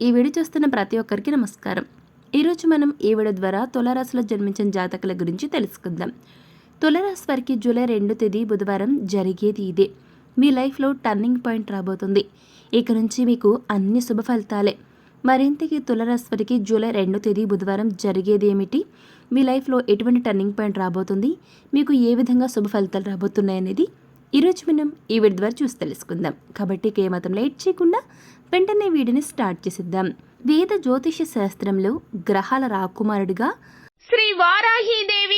ఈ వీడియో చూస్తున్న ప్రతి ఒక్కరికి నమస్కారం. ఈరోజు మనం ఈ వీడియో ద్వారా తులారాశిలో జన్మించిన జాతకుల గురించి తెలుసుకుందాం. తులారాశి వారికి జూలై రెండు తేదీ బుధవారం జరిగేది ఇదే. మీ లైఫ్లో టర్నింగ్ పాయింట్ రాబోతుంది. ఇక నుంచి మీకు అన్ని శుభ ఫలితాలే. మరింతకి తులారాశి వారికి జూలై రెండో తేదీ బుధవారం జరిగేది ఏమిటి? మీ లైఫ్లో ఎటువంటి టర్నింగ్ పాయింట్ రాబోతుంది? మీకు ఏ విధంగా శుభ ఫలితాలు రాబోతున్నాయి అనేది ఈరోజు మనం ఈ వీడియో ద్వారా చూసి తెలుసుకుందాం. కాబట్టి కేమతం లైట్ లేట్ చేయకుండా వెంటనే వీడిని స్టార్ట్ చేసిద్దాం. వేద జ్యోతిష శాస్త్రంలో గ్రహాల రాకుమారుడిగా Shri Varahi Devi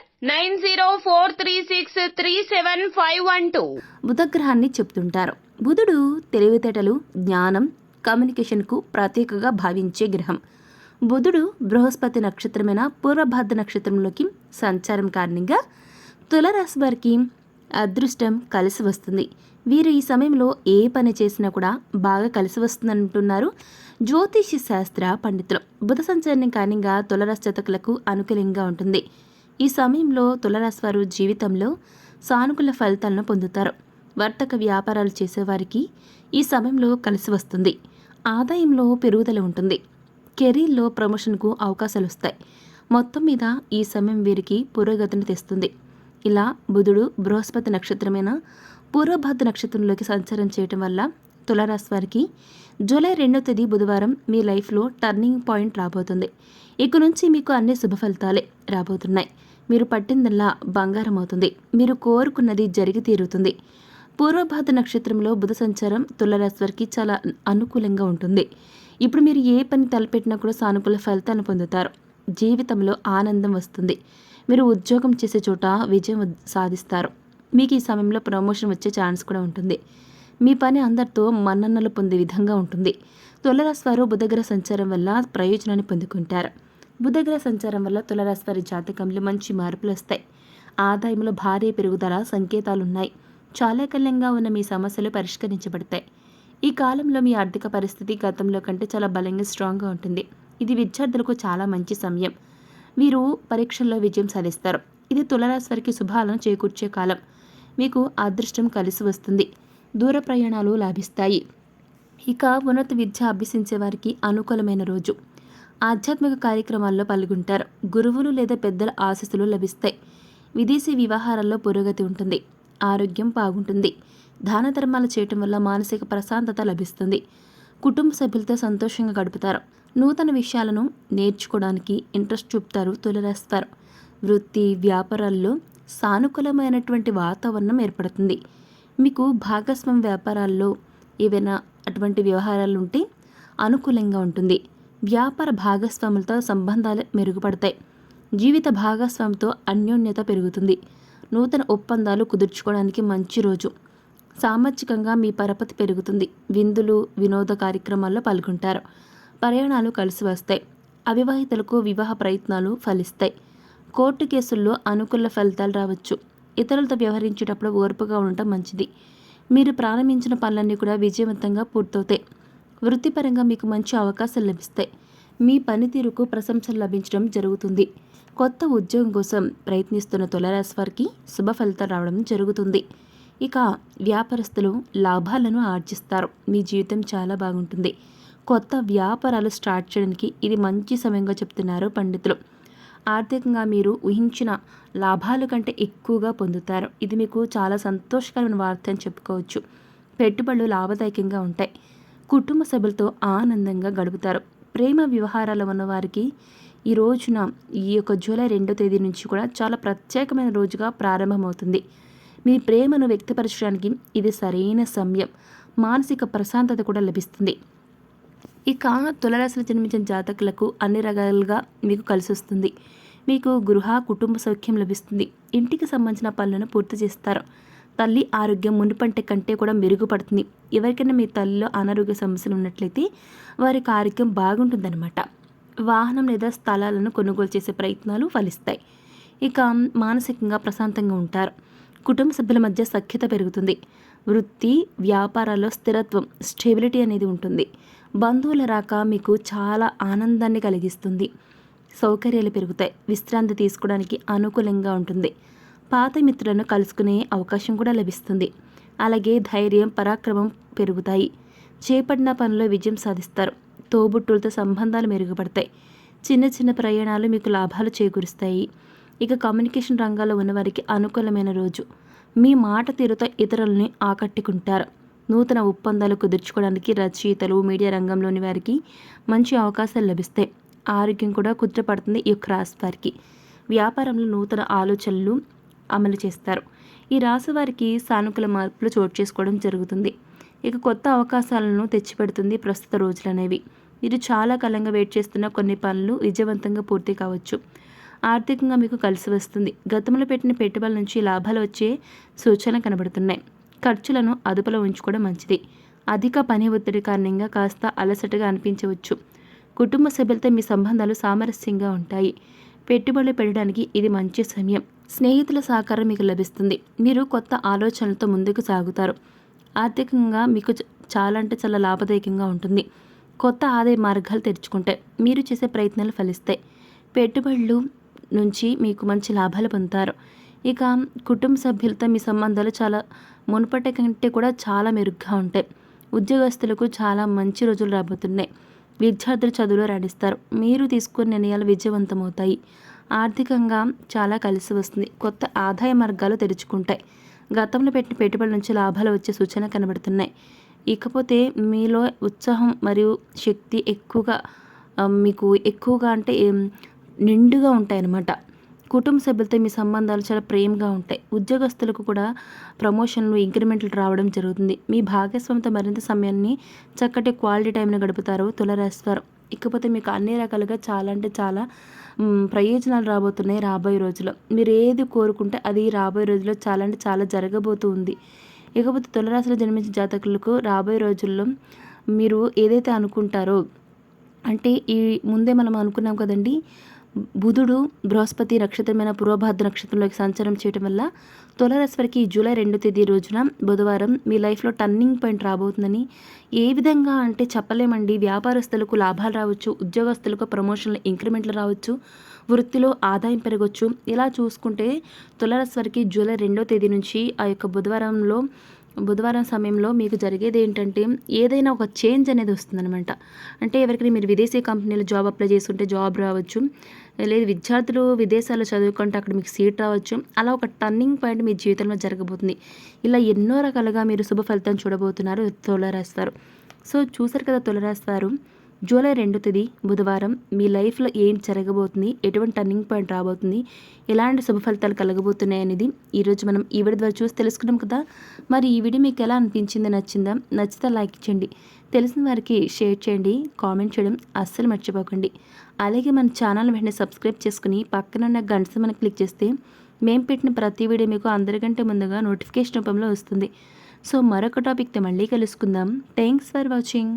nine zero four three six three seven five one two. బుధగ్రహాన్ని చెప్తుంటారు. బుధుడు తెలివితేటలు జ్ఞానం కమ్యూనికేషన్కు ప్రత్యేకగా భావించే గ్రహం. బుధుడు బృహస్పతి నక్షత్రమైన పూర్వభద్ర నక్షత్రంలోకి సంచారం కారణంగా తులరాశి వారికి అదృష్టం కలిసి వస్తుంది. వీరు ఈ సమయంలో ఏ పని చేసినా కూడా బాగా కలిసి వస్తుందంటున్నారు జ్యోతిష శాస్త్ర పండితులు. బుధ సంచారం కారణంగా తులరాశి జాతకులకు అనుకూలంగా ఉంటుంది. ఈ సమయంలో తులరాశివారు జీవితంలో సానుకూల ఫలితాలను పొందుతారు. వర్తక వ్యాపారాలు చేసేవారికి ఈ సమయంలో కలిసి వస్తుంది. ఆదాయంలో పెరుగుదల ఉంటుంది. కెరీర్లో ప్రమోషన్కు అవకాశాలు వస్తాయి. మొత్తం మీద ఈ సమయం వీరికి పురోగతిని తెస్తుంది. ఇలా బుధుడు బృహస్పతి నక్షత్రమైన పూర్వభద్ర నక్షత్రంలోకి సంచారం చేయటం వల్ల తులారాశి వారికి జూలై రెండో తేదీ బుధవారం మీ లైఫ్లో టర్నింగ్ పాయింట్ రాబోతుంది. ఇక నుంచి మీకు అన్ని శుభ ఫలితాలే రాబోతున్నాయి. మీరు పట్టిందల్లా బంగారం అవుతుంది మీరు కోరుకున్నది జరిగి తీరుతుంది. పూర్వభాద నక్షత్రంలో బుధ సంచారం తులారాశి వారికి చాలా అనుకూలంగా ఉంటుంది. ఇప్పుడు మీరు ఏ పని తలపెట్టినా కూడా సానుకూల ఫలితాలను పొందుతారు. జీవితంలో ఆనందం వస్తుంది. మీరు ఉద్యోగం చేసే చోట విజయం సాధిస్తారు. మీకు ఈ సమయంలో ప్రమోషన్ వచ్చే ఛాన్స్ కూడా ఉంటుంది. మీ పని అందరితో మన్ననలు పొందే విధంగా ఉంటుంది. తులరాశి వారు బుధగ్రహ సంచారం వల్ల ప్రయోజనాన్ని పొందుకుంటారు. బుధగ్రహ సంచారం వల్ల తులరాశి వారి జాతకంలో మంచి మార్పులు వస్తాయి. ఆదాయంలో భారీ పెరుగుదల సంకేతాలు ఉన్నాయి ఉన్న మీ సమస్యలు పరిష్కరించబడతాయి. ఈ కాలంలో మీ ఆర్థిక పరిస్థితి గతంలో కంటే చాలా బలంగా స్ట్రాంగ్గా ఉంటుంది. ఇది విద్యార్థులకు చాలా మంచి సమయం. వీరు పరీక్షల్లో విజయం సాధిస్తారు. ఇది తులరాశి వారికి శుభాలను చేకూర్చే కాలం. మీకు అదృష్టం కలిసి వస్తుంది. దూర ప్రయాణాలు లాభిస్తాయి. ఇక ఉన్నత విద్య అభ్యసించే వారికి అనుకూలమైన రోజు. ఆధ్యాత్మిక కార్యక్రమాల్లో పాల్గొంటారు. గురువులు లేదా పెద్దల ఆశస్సులు లభిస్తాయి. విదేశీ వ్యవహారాల్లో పురోగతి ఉంటుంది. ఆరోగ్యం బాగుంటుంది. దాన ధర్మాలు చేయటం వల్ల మానసిక ప్రశాంతత లభిస్తుంది. కుటుంబ సభ్యులతో సంతోషంగా గడుపుతారు. నూతన విషయాలను నేర్చుకోవడానికి ఇంట్రెస్ట్ చూపుతారు తొలిరేస్తారు వృత్తి వ్యాపారాల్లో సానుకూలమైనటువంటి వాతావరణం ఏర్పడుతుంది. మీకు భాగస్వామ్య వ్యాపారాల్లో ఏవైనా అటువంటి వ్యవహారాలు ఉంటే అనుకూలంగా ఉంటుంది. వ్యాపార భాగస్వాములతో సంబంధాలు మెరుగుపడతాయి. జీవిత భాగస్వామితో అన్యోన్యత పెరుగుతుంది. నూతన ఒప్పందాలు కుదుర్చుకోవడానికి మంచి రోజు. సామాజికంగా మీ పరపతి పెరుగుతుంది. విందులు వినోద కార్యక్రమాల్లో పాల్గొంటారు. ప్రయాణాలు కలిసి వస్తాయి. అవివాహితులకు వివాహ ప్రయత్నాలు ఫలిస్తాయి. కోర్టు కేసుల్లో అనుకూల ఫలితాలు రావచ్చు. ఇతరులతో వ్యవహరించేటప్పుడు ఓర్పుగా ఉండటం మంచిది. మీరు ప్రారంభించిన పనులన్నీ కూడా విజయవంతంగా పూర్తవుతాయి. వృత్తిపరంగా మీకు మంచి అవకాశాలు లభిస్తాయి. మీ పనితీరుకు ప్రశంసలు లభించడం జరుగుతుంది. కొత్త ఉద్యోగం కోసం ప్రయత్నిస్తున్న తులరాశి వారికి శుభ ఫలితాలు రావడం జరుగుతుంది. ఇక వ్యాపారస్తులు లాభాలను ఆర్జిస్తారు. మీ జీవితం చాలా బాగుంటుంది. కొత్త వ్యాపారాలు స్టార్ట్ చేయడానికి ఇది మంచి సమయంగా చెప్తున్నారు పండితులు. ఆర్థికంగా మీరు ఊహించిన లాభాల కంటే ఎక్కువగా పొందుతారు. ఇది మీకు చాలా సంతోషకరమైన వార్త అని చెప్పుకోవచ్చు. పెట్టుబడులు లాభదాయకంగా ఉంటాయి. కుటుంబ సభ్యులతో ఆనందంగా గడుపుతారు. ప్రేమ వ్యవహారాలు ఉన్నవారికి ఈ రోజున ఈ యొక్క జూలై రెండో తేదీ నుంచి కూడా చాలా ప్రత్యేకమైన రోజుగా ప్రారంభమవుతుంది. మీ ప్రేమను వ్యక్తపరచడానికి ఇది సరైన సమయం. మానసిక ప్రశాంతత కూడా లభిస్తుంది. ఇక తులరాశిలో జన్మించిన జాతకులకు అన్ని రకాలుగా మీకు కలిసి వస్తుంది మీకు గృహ కుటుంబ సౌఖ్యం లభిస్తుంది. ఇంటికి సంబంధించిన పనులను పూర్తి చేస్తారు. తల్లి ఆరోగ్యం మునుపంటే కంటే కూడా మెరుగుపడుతుంది. ఎవరికైనా మీ తల్లిలో అనారోగ్య సమస్యలు ఉన్నట్లయితే వారికి ఆరోగ్యం బాగుంటుందన్నమాట. వాహనం లేదా స్థలాలను కొనుగోలు చేసే ప్రయత్నాలు ఫలిస్తాయి. ఇక మానసికంగా ప్రశాంతంగా ఉంటారు. కుటుంబ సభ్యుల మధ్య సఖ్యత పెరుగుతుంది. వృత్తి వ్యాపారాల్లో స్థిరత్వం స్టెబిలిటీ అనేది ఉంటుంది. బంధువుల రాక మీకు చాలా ఆనందాన్ని కలిగిస్తుంది. సౌకర్యాలు పెరుగుతాయి. విశ్రాంతి తీసుకోవడానికి అనుకూలంగా ఉంటుంది. పాత మిత్రులను కలుసుకునే అవకాశం కూడా లభిస్తుంది. అలాగే ధైర్యం పరాక్రమం పెరుగుతాయి. చేపట్టిన పనిలో విజయం సాధిస్తారు. తోబుట్టులతో సంబంధాలు మెరుగుపడతాయి. చిన్న చిన్న ప్రయాణాలు మీకు లాభాలు చేకూరుస్తాయి. ఇక కమ్యూనికేషన్ రంగాల్లో ఉన్నవారికి అనుకూలమైన రోజు. మీ మాట తీరుతో ఇతరులని ఆకట్టుకుంటారు. నూతన ఒప్పందాలు కుదుర్చుకోవడానికి రచయితలు మీడియా రంగంలోని వారికి మంచి అవకాశాలు లభిస్తాయి. ఆరోగ్యం కూడా కుదుటపడుతుంది ఈ యొక్క రాశి వారికి. వ్యాపారంలో నూతన ఆలోచనలు అమలు చేస్తారు. ఈ రాశి వారికి సానుకూల మార్పులు చోటు చేసుకోవడం జరుగుతుంది. ఇక కొత్త అవకాశాలను తెచ్చిపెడుతుంది ప్రస్తుత రోజులు అనేవి మీరు చాలా కాలంగా వెయిట్ చేస్తున్న కొన్ని పనులు విజయవంతంగా పూర్తి కావచ్చు. ఆర్థికంగా మీకు కలిసి వస్తుంది. గతంలో పెట్టిన పెట్టుబడుల నుంచి లాభాలు వచ్చే సూచన కనబడుతున్నాయి. ఖర్చులను అదుపులో ఉంచుకోవడం మంచిది. అధిక పని ఒత్తిడి కారణంగా కాస్త అలసటగా అనిపించవచ్చు. కుటుంబ సభ్యులతో మీ సంబంధాలు సామరస్యంగా ఉంటాయి. పెట్టుబడులు పెట్టడానికి ఇది మంచి సమయం. స్నేహితుల సహకారం మీకు లభిస్తుంది. మీరు కొత్త ఆలోచనలతో ముందుకు సాగుతారు. ఆర్థికంగా మీకు చ- చాలా అంటే చాలా లాభదాయకంగా ఉంటుంది. కొత్త ఆదాయ మార్గాలు తెరుచుకుంటాయి. మీరు చేసే ప్రయత్నాలు ఫలిస్తాయి. పెట్టుబడులు నుంచి మీకు మంచి లాభాలు పొందుతారు. ఇక కుటుంబ సభ్యులతో మీ సంబంధాలు చాలా మునుపటి కంటే కూడా చాలా మెరుగ్గా ఉంటాయి. ఉద్యోగస్తులకు చాలా మంచి రోజులు రాబోతున్నాయి. విద్యార్థులు చదువులో రాణిస్తారు. మీరు తీసుకునే నిర్ణయాలు విజయవంతమవుతాయి. ఆర్థికంగా చాలా కలిసి వస్తుంది. కొత్త ఆదాయ మార్గాలు తెరుచుకుంటాయి. గతంలో పెట్టిన పెట్టుబడుల నుంచి లాభాలు వచ్చే సూచన కనబడుతున్నాయి. ఇకపోతే మీలో ఉత్సాహం మరియు శక్తి ఎక్కువగా మీకు ఎక్కువగా అంటే నిండుగా ఉంటాయి అన్నమాట కుటుంబ సభ్యులతో మీ సంబంధాలు చాలా ప్రేమగా ఉంటాయి. ఉద్యోగస్తులకు కూడా ప్రమోషన్లు ఇంక్రిమెంట్లు రావడం జరుగుతుంది. మీ భాగస్వామితో మరింత సమయాన్ని చక్కటి క్వాలిటీ టైంని గడుపుతారు తులరాశివారు ఇకపోతే మీకు అన్ని రకాలుగా చాలా అంటే చాలా ప్రయోజనాలు రాబోతున్నాయి రాబోయే రోజుల్లో. మీరు ఏది కోరుకుంటే అది రాబోయే రోజుల్లో చాలా అంటే చాలా జరగబోతూ ఉంది. ఇకపోతే తులరాశిలో జన్మించిన జాతకులకు రాబోయే రోజుల్లో మీరు ఏదైతే అనుకుంటారో అంటే ఈ ముందే మనం అనుకున్నాం కదండి బుధుడు బృహస్పతి నక్షత్రమైన పూర్వభాద్ర నక్షత్రంలోకి సంచారం చేయడం వల్ల తులారాశి వారికి ఈ జూలై రెండో తేదీ రోజున బుధవారం మీ లైఫ్లో టర్నింగ్ పాయింట్ రాబోతుందని ఏ విధంగా అంటే చెప్పలేమండి. వ్యాపారస్తులకు లాభాలు రావచ్చు ఉద్యోగస్తులకు ప్రమోషన్లు ఇంక్రిమెంట్లు రావచ్చు వృత్తిలో ఆదాయం పెరగవచ్చు ఇలా చూసుకుంటే తులారాశి వారికి జూలై రెండో తేదీ నుంచి ఆ యొక్క బుధవారంలో బుధవారం సమయంలో మీకు జరిగేది ఏంటంటే ఏదైనా ఒక చేంజ్ అనేది వస్తుందన్నమాట. అంటే ఎవరికైనా మీరు విదేశీ కంపెనీలో జాబ్ అప్లై చేసుకుంటే జాబ్ రావచ్చు లేదు విద్యార్థులు విదేశాల్లో చదువుకుంటే అక్కడ మీకు సీట్ రావచ్చు అలా ఒక టర్నింగ్ పాయింట్ మీ జీవితంలో జరగబోతుంది. ఇలా ఎన్నో రకాలుగా మీరు శుభ ఫలితం చూడబోతున్నారు తులరాస్తారు సో చూసారు కదా తులరాస్తారు జూలై రెండు తేదీ బుధవారం మీ లైఫ్లో ఏం జరగబోతుంది ఎటువంటి టర్నింగ్ పాయింట్ రాబోతుంది ఎలాంటి శుభ ఫలితాలు కలగబోతున్నాయి అనేది ఈరోజు మనం ఈ వీడియో ద్వారా చూసి తెలుసుకున్నాం కదా. మరి ఈ వీడియో మీకు ఎలా అనిపించింది నచ్చిందా? నచ్చితే లైక్ చేయండి. తెలిసిన వారికి షేర్ చేయండి కామెంట్ చేయడం అస్సలు మర్చిపోకండి. అలాగే మన ఛానల్ వెంటనే సబ్స్క్రైబ్ చేసుకుని పక్కన ఉన్న గంట మనం క్లిక్ చేస్తే మేము పెట్టిన ప్రతి వీడియో మీకు అందరికంటే ముందుగా నోటిఫికేషన్ రూపంలో వస్తుంది. సో మరొక టాపిక్తో మళ్ళీ కలుసుకుందాం. Thanks for watching.